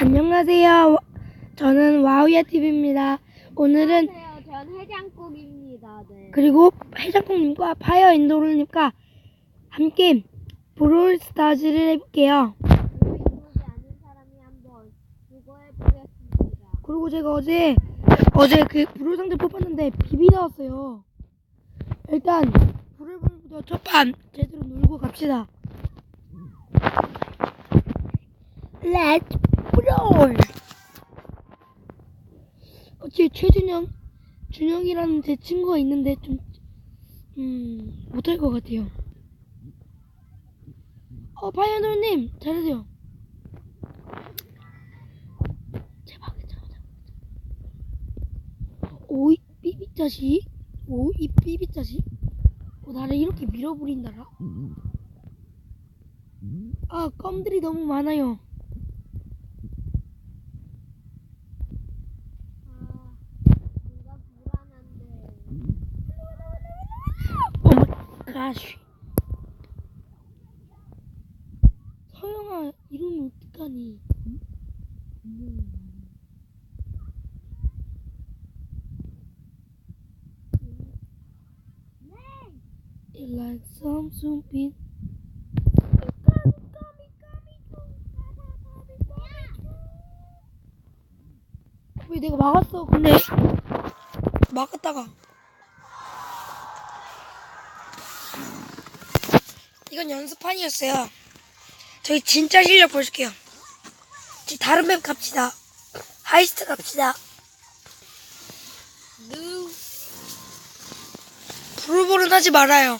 안녕하세요. 저는 와우야 TV입니다. 오늘은 안녕하세요. 전 해장국입니다. 네. 그리고 해장국님과 파이어 인도르님과 함께 브롤스타즈를 해볼게요. 그리고 인목이 아닌 사람이 한번 그거 해 보겠습니다. 그리고 제가 어제 어제 그 브롤 상자 뽑았는데 비비 나왔어요. 일단 브롤부터 첫판 제대로 놀고 갑시다. 렛츠 브롤. 어째 최준영 준영이라는 제 친구가 있는데 좀 음, 못할 것 같아요. 어, 파이어돌님, 잘하세요. 제발, 제발. 오이, 삐삐짜시? 오, 이 삐삐짜시? 어, 나를 이렇게 밀어버린다라? 아, 껌들이 너무 많아요. 아, 뭔가 불안한데. 어머, 가시. 서영아, 이러면 어떡하니? It like some something. 왜 내가 막았어? 근데 막았다가 이건 연습판이었어요. 저희 진짜 실력. 이제 다른 맵 갑시다. 하이스트 갑시다. 누. 불볼은 하지 말아요.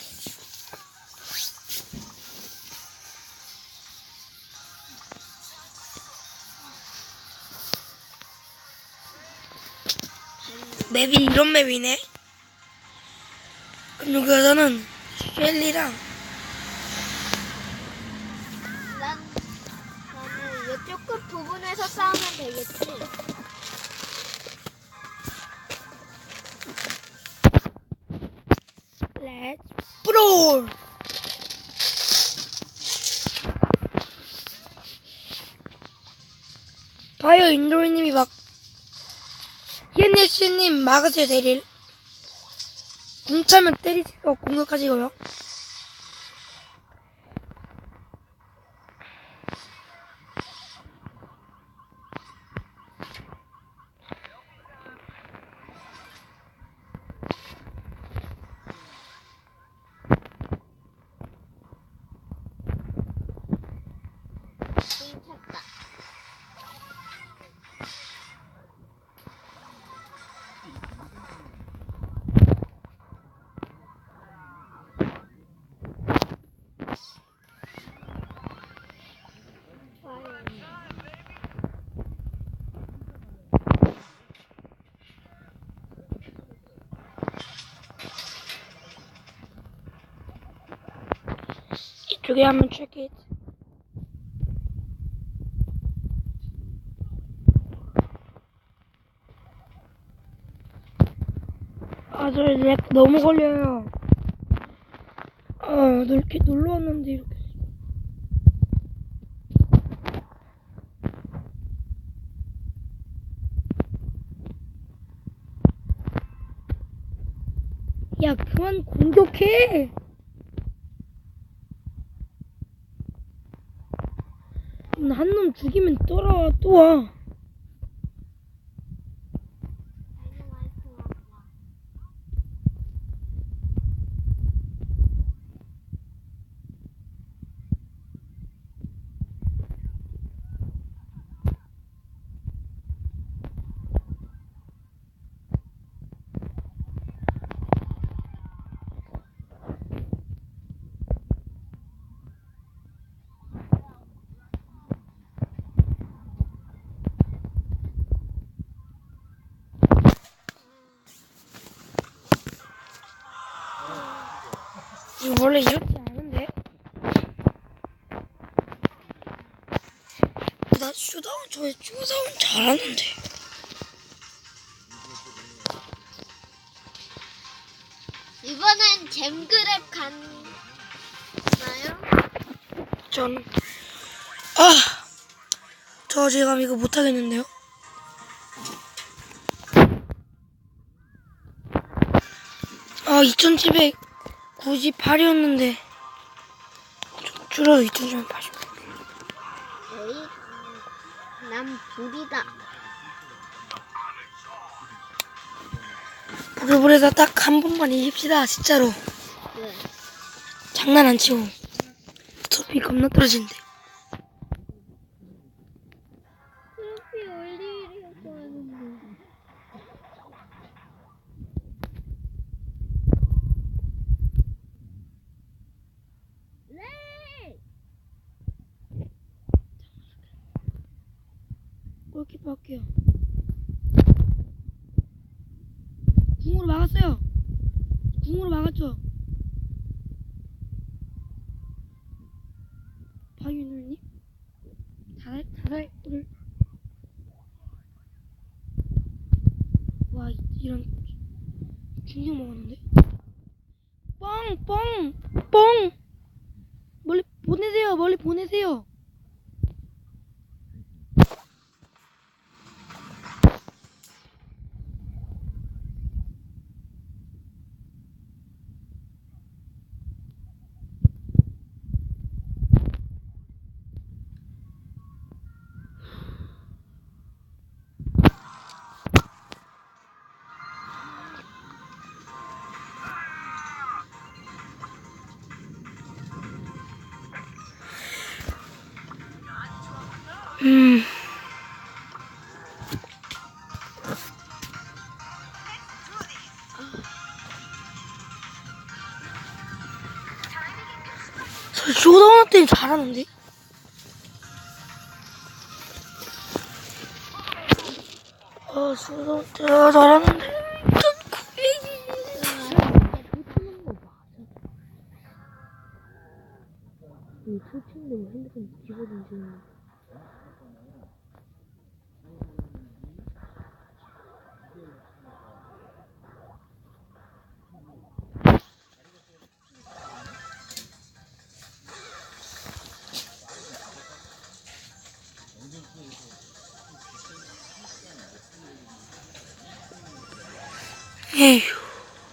맵이 이런 맵이네. 그럼 여기 여자는 셸리랑 부분에서 싸우면 되겠지. 렛츠 브롤 봐요 인도리님이 막 히엔네씨님 막으세요 대릴. 공차면 때리세요. 공격하시고요 이쪽에 한번 체크 아, 저 렉 너무 걸려요. 아, 이렇게 놀러 왔는데 이렇게. 야, 그만 공격해! 한 놈 죽이 원래 이렇게 하는데? 나 쇼다운 저 쇼다운 잘하는데. 이번엔 잼그랩 갔나요? 저는 아, 저저 지금 이거 못하겠는데요? 아, 2798이었는데. 줄어도 2780. 에이, 난 불이다. 부들부들해서 딱 한 번만 이깁시다, 진짜로. 네. 장난 안 치고. 스토피 겁나 떨어진대. 수업이 올리려고 하는데. 네! 골키퍼 할게요. 궁으로 막았어요. 궁으로 막았죠. 박윤호님? 다달, 다달, 오늘. 와, 이- 이런. 중력 먹었는데? 뻥! 뻥! 뻥! 멀리 보내세요, 멀리 보내세요. 잘하는데? 아, 쇼다운 때 잘하는데. 이 풀친데 핸드폰 뒤집어진지. 에휴.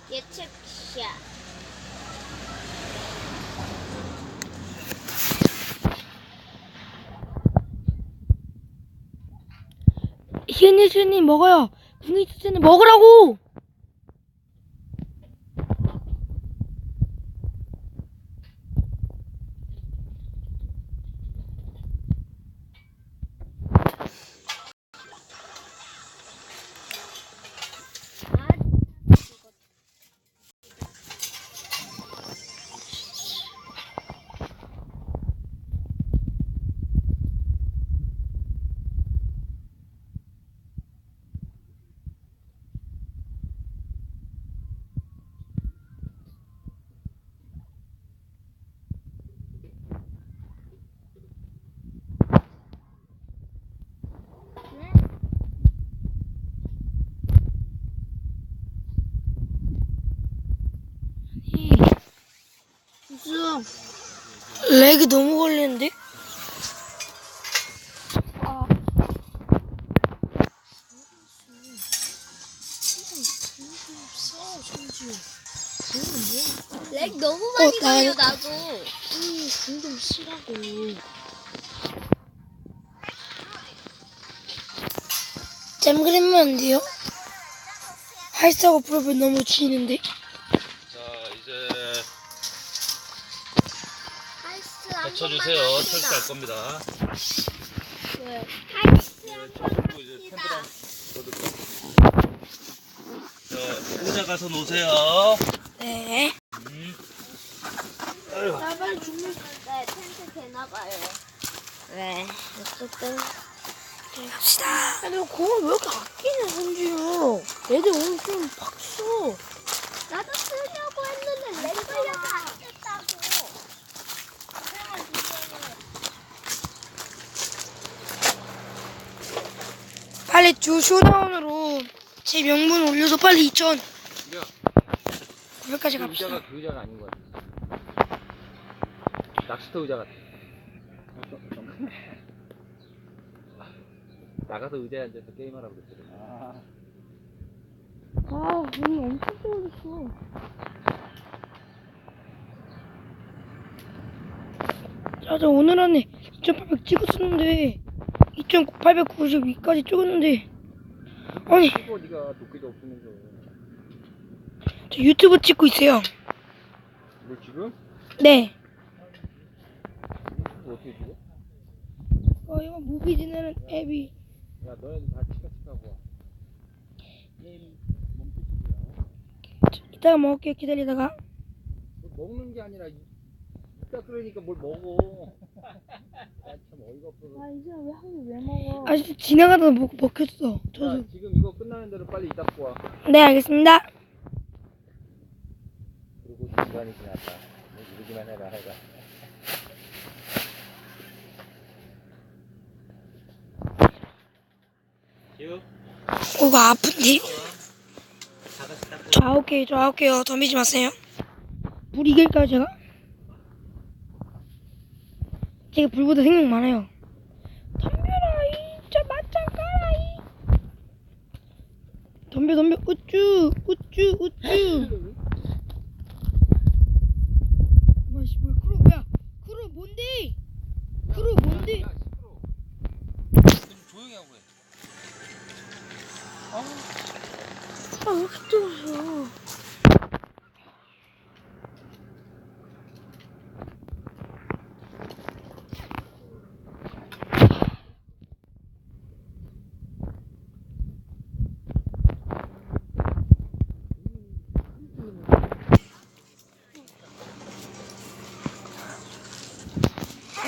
예측샷. 히엔니스님 먹어요. 궁이스님 먹으라고. 아, 네. 무슨 렉이 너무 걸리는데? 아. 렉 너무 많이 어, 나- 걸려 나도. 궁좀 쉬라고. 잼 그리면 안 돼요? 활사고 프로필 너무 지는데? 번만 철수할. 겁니다. 네. 한번 그리고 이제 합시다. 템프랑 얻을까? 자 의자 가서 놓으세요. 네. 음. 아유. 나발 죽는 네, 텐트 되나봐요. 네, 어쨌든. 갑시다. 근데 공을 왜 이렇게 아끼냐, 선주요. 애들 오늘 좀 박수. 나도 쓰려고 했는데 렉 걸려서 안 됐다고. 빨리 주 쇼다운으로 제 명분 올려서 빨리 2천. 야, 900까지 갑시다. 의자가 그 의자가 아닌 것 같아. 낚시터 의자 같아. 나가서 의자에 앉아서 게임하라고 그랬거든. 아, 아 오늘 엄청 떨어졌어 자자 오늘 안에 2800 찍었었는데 2892까지 찍었는데 아니 그거 네가 도끼도 없으면서. 저 유튜브 찍고 있어요 뭘 지금? 네 어떻게 찍어? 어, 이거 무비지네는 앱이 야 너네들 다 치카치카고 와. 게임 멈추시고요. 이따가 먹을게요 기다리다가 뭐 먹는 게 아니라 이- 이따 그러니까 뭘 먹어. 야참 어이가 없어서. 아 이제 왜 하기 왜 먹어? 아 진짜 지나가다가 먹, 먹혔어 야, 저도 지금 이거 끝나는 대로 빨리 이따 와. 네 알겠습니다 그리고 중간이 지났다. 뭐 이러기만 해라 해라. 유. 어, 이거 아픈데 개요 저 아홉 개요 덤비지 마세요 불 이길까요 제가? 제가 불보다 생각 많아요. 덤벼라 이저 맞짱 까라 이. 덤벼 덤벼 우쭈 우쭈 우쭈. 뭐야 뭐야 크로 뭐야 크로 뭔데? 크로 뭔데? 야 시끄러. 좀 조용히 하고 해. 아왜 이렇게 떨어져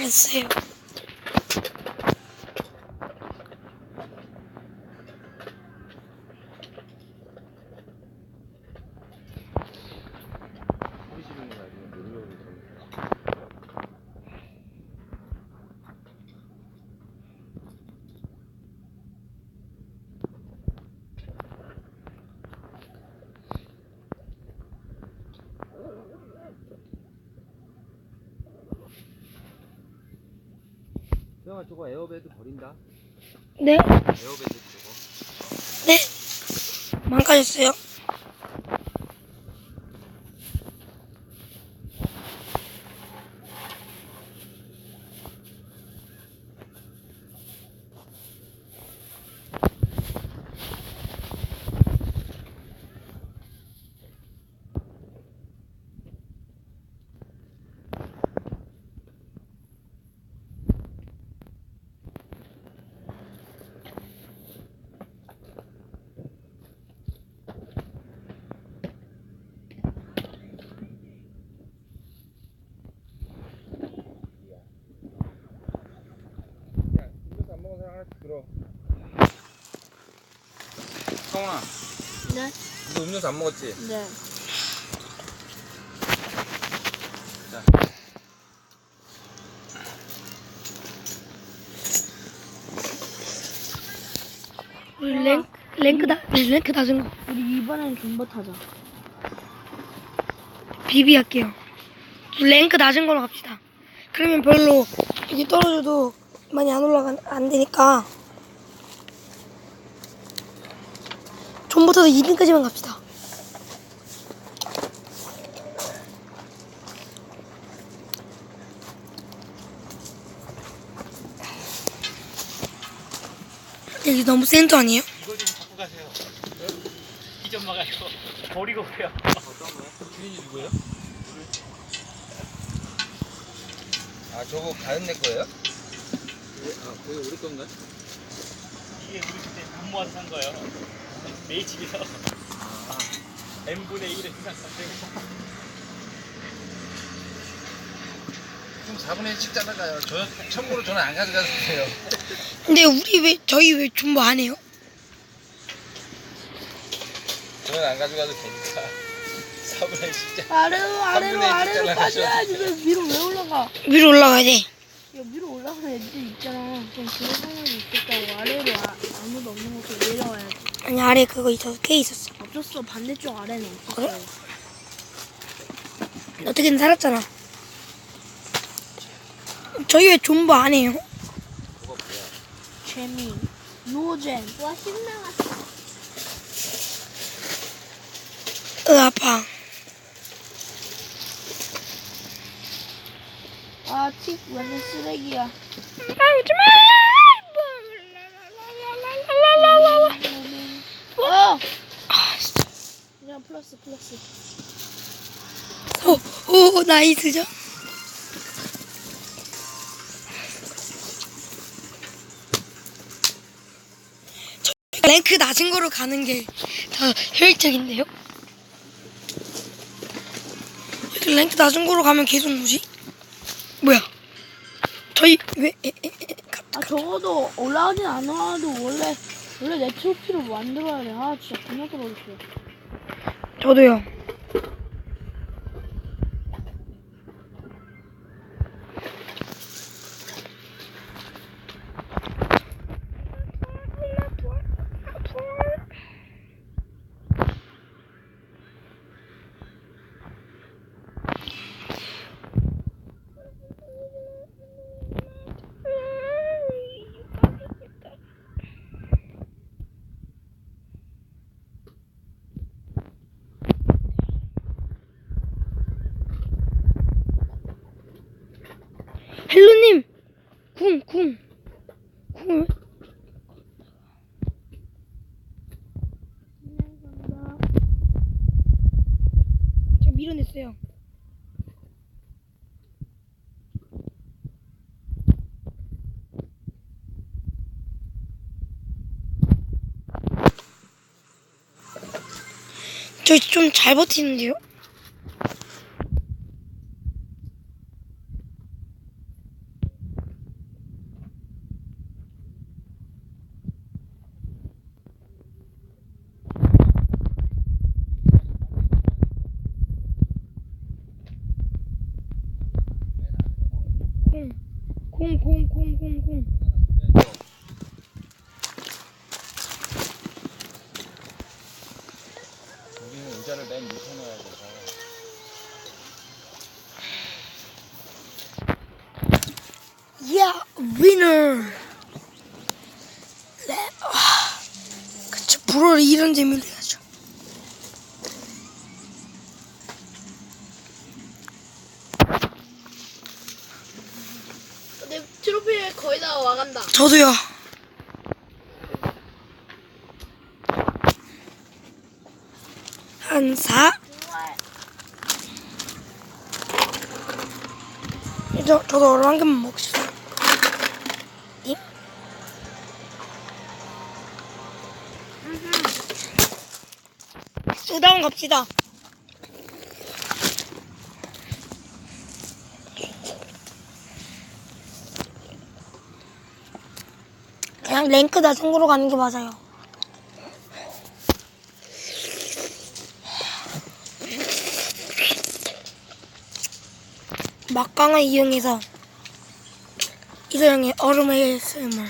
알았어요. 소리 지르는 거 아니야? 놀려고 그러는 수영아 저거 에어베드 버린다. 네, 에어베드 저거. 네. 망가졌어요. 야, 음료수 안 먹은 사람 하나씩 들어. 성훈아, 네. 너 음료수 안 먹었지? 네. 자, 우리 랭, 랭크 다, 랭크 낮은 거. 우리 이번엔 존버 타자. 비비 할게요. 랭크 낮은 걸로 갑시다. 그러면 별로 여기 떨어져도 많이 안 올라가, 안 되니까. 전부터 2등까지만 갑시다. 여기 너무 센터 아니에요? 이거 좀 갖고 가세요. 이좀 막아요. 버리고 그래요. 주인이 누구예요? 아, 저거 가은 내 거예요? 아, 거기 우리 건가? 이게 우리 그때 돈 모아서 산 거예요. 매일 집에서 n분의 1의 생산가되고 그럼 4분의 1 찍자나가요. 저, 참고로 저는 안 가져가도 돼요. 근데 우리 왜, 저희 왜 존버 안 해요? 저는 안 가져가도 되니까. 4분의 1 찍자. 아래로 아래로 3분의 1 아래로 빠져야지. 왜 위로 왜 올라가? 위로 올라가야 돼. 야 위로 올라가는 애들 있잖아. 그럼 그런 상황이 있겠다고 아래로 아, 아무도 없는 곳으로 내려와야지. 아니, 아래 그거 있어서, 꽤 있었어. 없었어. 반대쪽 아래는 없었어. 그래? 어떻게든 살았잖아. 저희 왜 존버 안 해요? 재미. 노젠. 와, 신나갔어. 으 아파. 아, 틱 완전 쓰레기야. 어! 플러스. 오, 오 나이스죠? 저 랭크 낮은 거로 가는 게 더 효율적인데요? 랭크 낮은 거로 가면 계속 뭐지? 뭐야? 저희 왜? 에, 에, 에, 가- 아, 적어도 올라가진 않아도 원래, 원래 내 트로피로 만들어야 돼. 아, 진짜 겁나 떨어졌어. 저도요. 헬로님, 궁, 궁, 궁. 왜- 제가 밀어냈어요. 저좀잘 버티는데요? 콩, 콩, 콩, 콩, 콩, 콩. 우리는 의자를 맨 밑에 놔야 돼서. 야, 위너. 네, 와, 그쵸, 불어를 이런 재미로 해야죠. 내 트로피 거의 다 와간다. 저도요. 한사. 저, 저도 얼음 한 개만 먹읍시다. 님? 수다운 갑시다. 그냥 랭크 거로 가는 게 맞아요. 막강을 이용해서 이소영의 얼음의 스물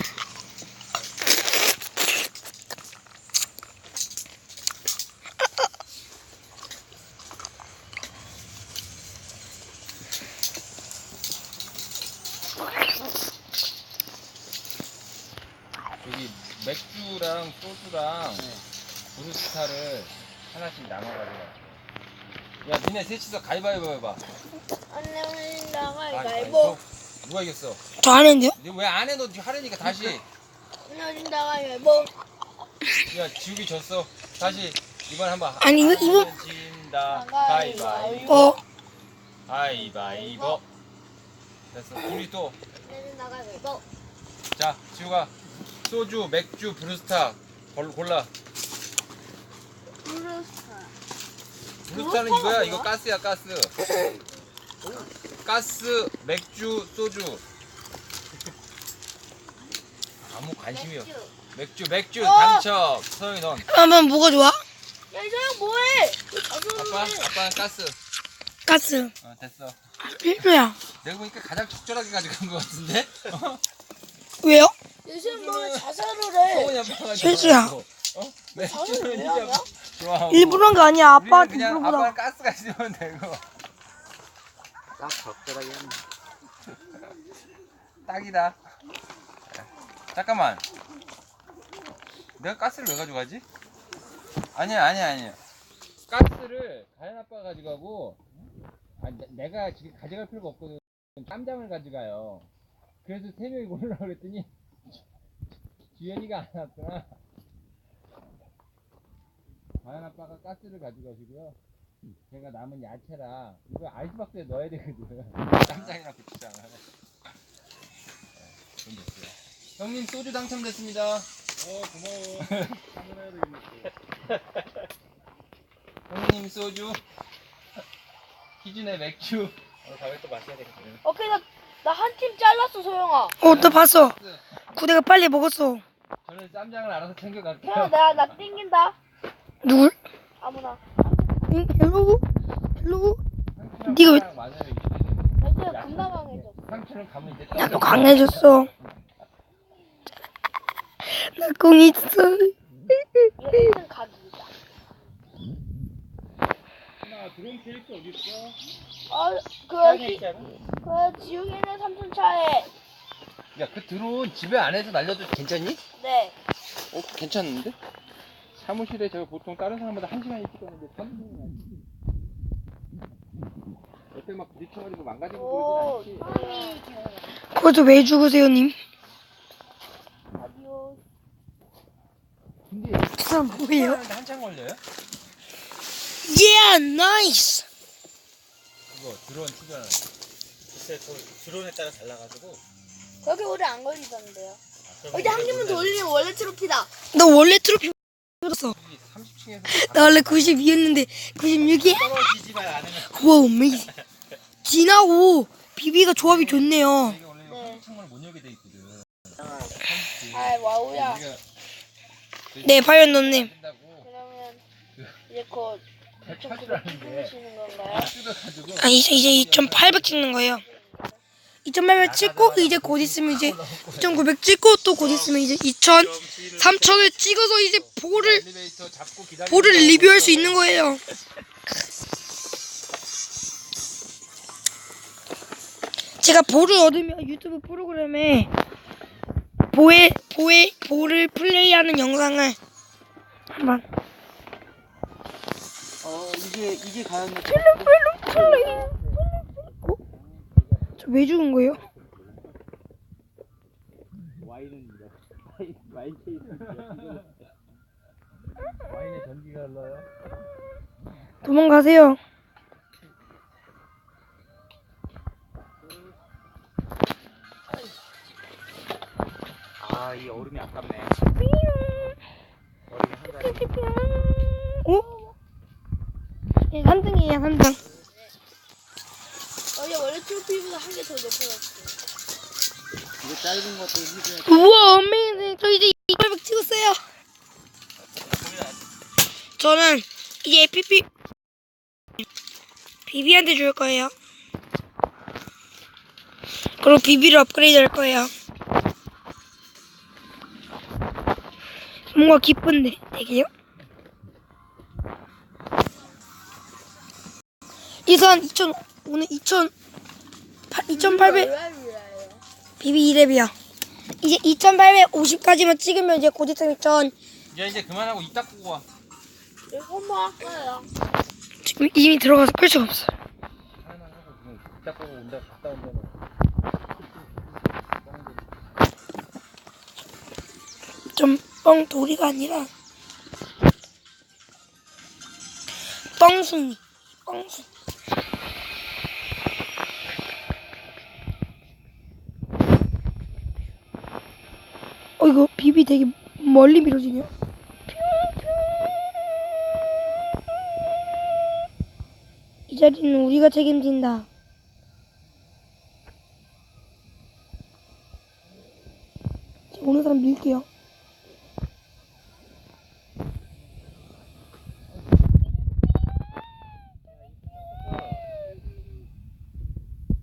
여기 맥주랑 소주랑 브루스타를 하나씩 나눠 가지고. 야, 니네 셋이서 가위바위보 해봐. 안녕, 나가, 가위바위보. 누가 이겼어? 저 안 했는데요? 니왜 안 해? 너 하려니까 다시. 안녕, 나가, 뭐. 야, 지우기 졌어. 다시 이번 한번. 아니, 이거- 이거- 진다. 가위바위보. 가위바위보. 어, 가위바위보. 됐어. 우리 또. 내는 나가, 뭐. 자, 지우가 소주, 맥주, 브루스타 골- 골라. 브루스타. 브루스타는 이거야. 이거 가스야, 가스. 가스, 맥주, 소주. 아무 관심이 없어. 맥주, 맥주, 당첨. 서영이 넌. 그러면 뭐가 좋아? 야, 이 사람 뭐해? 아빠, 아빠는 가스. 가스. 어, 됐어. 필수야. 내가 보니까 가장 적절하게 가져간 것 같은데? 왜요? 이 사람 뭐해? 자살을 해. 실수야. 어? 자살을 왜 진짜 하냐? 좋아하고. 일부러 한게 아니야. 우리는 아빠한테 그냥 물어보다. 아빠는 가스가 있으면 되고. 딱 적절하게 했네. 딱이다. 잠깐만. 내가 가스를 왜 가져가지? 아니야 아니야 아니야 가스를 가연 아빠가 가져가고 아, 내- 내가 지금 가져갈 필요가 없거든 쌈장을 가져가요 그래서 세 명이 고르라고 그랬더니 주연이가 안 왔구나 가연 아빠가 가스를 가져가시고요 제가 남은 야채랑 이거 아이스박스에 넣어야 되거든 쌈장이랑 고추장을 돈 됐어요 형님 소주 당첨됐습니다 어 고마워. 한번 해야 되겠네. 형님 소주 기준의 맥주 오늘 밤에 또 마셔야 되겠네. 오케이 나나한 팀 잘랐어 소영아. 어, 나 봤어. 구대가 빨리 먹었어. 저는 쌈장을 알아서 챙겨갈게요 소영아 내가 나 땡긴다. 누굴? 아무나. 응, 헬로? 헬로? 상추랑 네가 왜- 나 이제 겁나 강해져. 상추는 가면 이제 나도 강해졌어. 나공 있어. 얘는 각이다. 하나 드론 케이스 어디 있어? 어그 그 지웅이네 삼촌 차에. 야 그 드론 집에 안에서 날려도 괜찮니? 네. 어 괜찮은데? 사무실에 제가 보통 다른 사람보다 한 시간 가는데 3분이 안 어때 막 부딪혀가지고 망가지고 오. 그러진 않지 형이 그것도 왜 죽으세요, 님? 아디오. 근데 그 사람 뭐예요? 하는데 한참 걸려요? Yeah, nice. 그거 드론 충전하는 글쎄 그 드론에 따라 달라가지고. 그렇게 오래 안 걸리던데요. 그러면 이제 한 개만 더. 올리면 원래 트로피다. 너 원래 트로피. 30층에서 나 원래 92였는데 96이야. 떨어지지만 않으면 와, 어메이징. 진하고 비비가 조합이 좋네요. 이게 원래 네. 30층을 못 열게 돼 있거든 아 와우야. 우리가 네, 파이언너님. 된다고 그러면 이제 곧 대파를 하는데 찍으시는 건가요? 뜯어가지고 아, 이제, 이제 2800 찍는 거예요. 2800 찍고, 이제 곧 있으면 이제 2900 찍고, 또 곧 있으면 이제 2000, 3000을 찍어서 이제 볼을, 볼을 리뷰할 수 있는 거예요. 제가 볼을 얻으면 유튜브 프로그램에 보에, 보에, 볼을 플레이하는 영상을 한번. 어 이게 이게 가연 저 왜 죽은 거예요? 와인입니다. 와인 케이스. 와인에 전기가 흘러요 도망가세요. 아 이 얼음이 아깝네. 얼음이 한 가지. 어? 네, 3등이에요, 3등. 한 개 더 높아졌어. 이거 짧은 것도. 우와, 어메이징. 저 이제 200 찍었어요. 저는 이제 피피, 비비한테 줄 거예요. 그리고 비비를 업그레이드 할 거예요. 뭔가 기쁜데, 되게요? 이선 2000, 오늘 2000, 2800, 랄랄라요. 비비 2렙이야. 이제 2850까지만 찍으면 이제 곧 있으면 1000, 야 이제 그만하고 이따 끄고 와 이것만 할. 지금 이미 들어가서 끌 수가 없어. 하고 이따 끄고 온다 갔다 온다는 좀 뻥돌이가 아니라 뻥순이 뻥순 어 이거 비비 되게 멀리 밀어지네요. 이 자리는 우리가 책임진다. 자, 오는 사람 밀게요.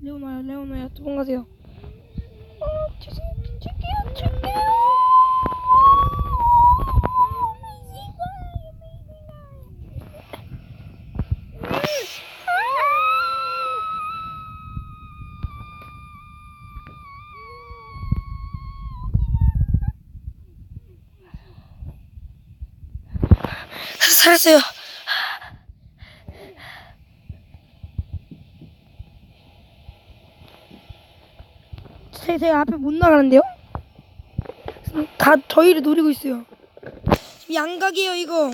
레오나야, 레오나야, 도망가세요. 살았어요. 제, 제가 앞에 못 나가는데요? 다 저희를 노리고 있어요. 양각이에요, 이거.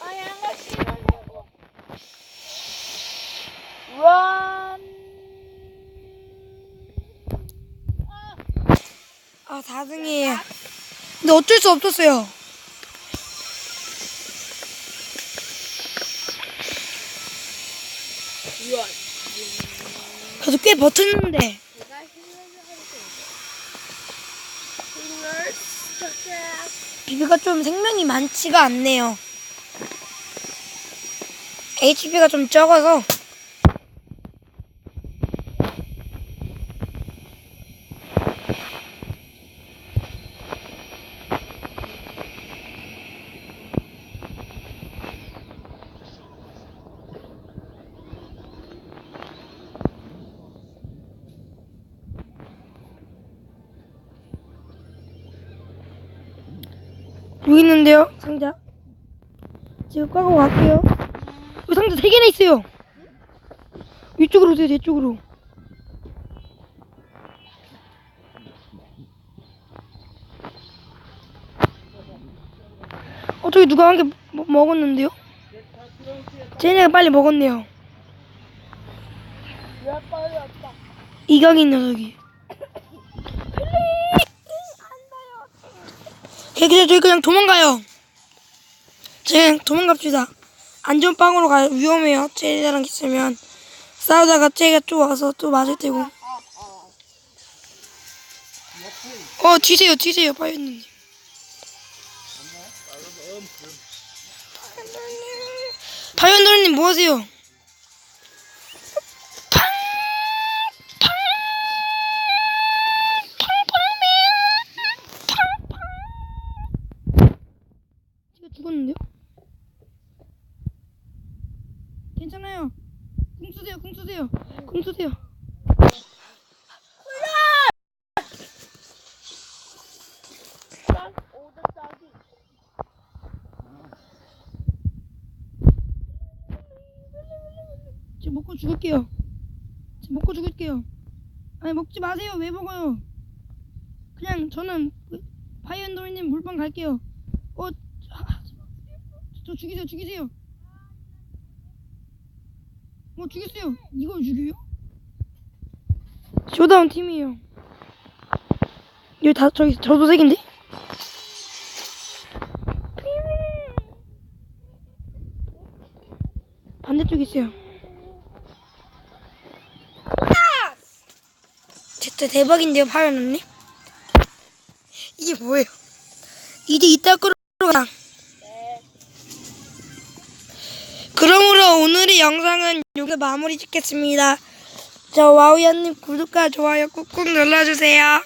아 양가 싫어하고. 런. 아, 4등이에요. 근데 어쩔 수 없었어요. 그래도 꽤 버텼는데. 비비가 좀 생명이 많지가 않네요. HP가 좀 적어서. 있는데요, 상자. 지금 까고 갈게요. 여기 상자 세 개나 있어요. 이쪽으로 오세요, 제 쪽으로. 어, 저기 누가 한 개 먹었는데요? 쟤네가 빨리 먹었네요. 있는 녀석이. 걔 그냥 저희 그냥 도망가요. 그냥 도망갑시다. 안전 빵으로 가요. 위험해요. 쟤네랑 있으면 싸우다가 쟤가 또 와서 또 맞을 테고. 어 튀세요 튀세요 파이어님. 파이어님 뭐 하세요? 저 먹고 죽을게요. 저 먹고 죽을게요. 아니 먹지 마세요. 왜 먹어요? 그냥 저는 그 파이언더님 물방 갈게요. 어, 아, 저 죽이세요, 죽이세요. 뭐 죽였어요. 이걸 죽여요? 쇼다운 팀이에요. 여기 다 저기 저도 색인데? 반대쪽에 있어요. 진짜 대박인데요, 파연 언니? 이게 뭐예요? 이제 이따 끌어가. 그러므로 오늘의 영상은 여기서 마무리 짓겠습니다. 저 와우야님 구독과 좋아요 꾹꾹 눌러주세요.